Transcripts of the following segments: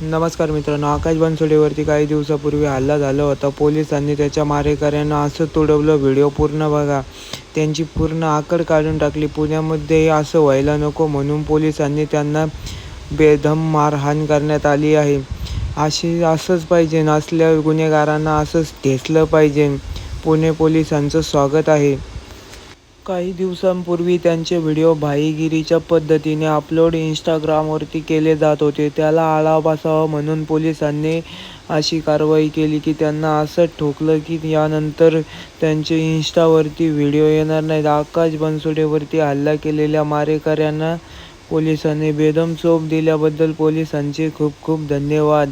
नमस्कार मित्रांनो आकाश बनसोडेवरती काही दिवसापूर्वी हल्ला झाला होता. पोलिसांनी त्याच्या मारेकऱ्यांना असं तुडवलं. व्हिडिओ पूर्ण बघा. त्यांची पूर्ण आकड काढून टाकली. पुण्यामध्येही असं व्हायला नको म्हणून पोलिसांनी त्यांना बेदम मारहाण करण्यात आली आहे. अशी असंच पाहिजे. असल्या गुन्हेगारांना असंच ठेचलं पाहिजे. पुणे पोलिसांचं स्वागत आहे. काही दिवसांपूर्वी त्यांचे व्हिडिओ भाईगिरीच्या पद्धतीने अपलोड इंस्टाग्रामवरती केले जात होते. त्याला आळा बसावा म्हणून पोलिसांनी अशी कारवाई केली की त्यांना असं ठोकलं की यानंतर त्यांचे इंस्टावरती व्हिडिओ येणार नाहीत. आकाश बनसोडेवरती हल्ला केलेल्या मारेकऱ्यांना पोलिसांनी बेदम चोप दिल्याबद्दल पोलिसांचे खूप खूप धन्यवाद.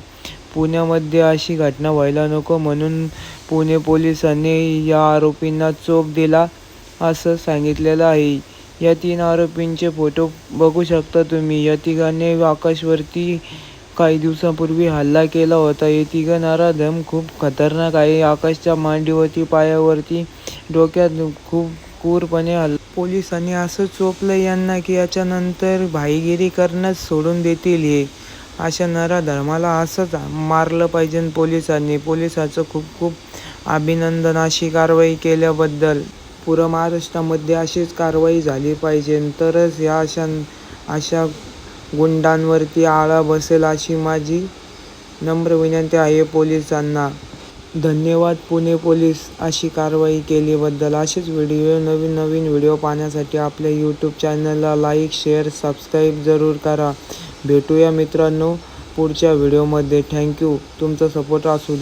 पुण्यामध्ये अशी घटना व्हायला नको म्हणून पुणे पोलिसांनी या आरोपींना चोप दिला. असं सांगितलेलं आहे. या तीन आरोपींचे फोटो बघू शकता तुम्ही. या तिघांनी आकाशवरती काही दिवसांपूर्वी हल्ला केला होता. हे तिघं नराधम खूप खतरनाक आहे. आकाशच्या मांडीवरती पायावरती डोक्यात खूप क्रूरपणे हल्ला पोलिसांनी असं चोपलं यांना की याच्यानंतर भाईगिरी करणंच सोडून देतील हे. अशा नराधर्माला असंच मारलं पाहिजे पोलिसांनी. पोलिसाचं खूप खूप अभिनंदन अशी कारवाई केल्याबद्दल. पुरं महाराष्ट्रामध्ये अशीच कारवाई झाली पाहिजे. तरच या अशा अशा गुंडांवरती आळा बसेल अशी माझी नम्र विनंती आहे पोलिसांना. धन्यवाद पुणे पोलीस अशी कारवाई केलीबद्दल असेच व्हिडिओ नवीन नवीन व्हिडिओ पाहण्यासाठी आपल्या यूट्यूब चॅनलला लाईक शेअर सबस्क्राईब जरूर करा. भेटूया मित्रांनो पुढच्या व्हिडिओमध्ये थँक्यू तुमचा सपोर्ट असू दे.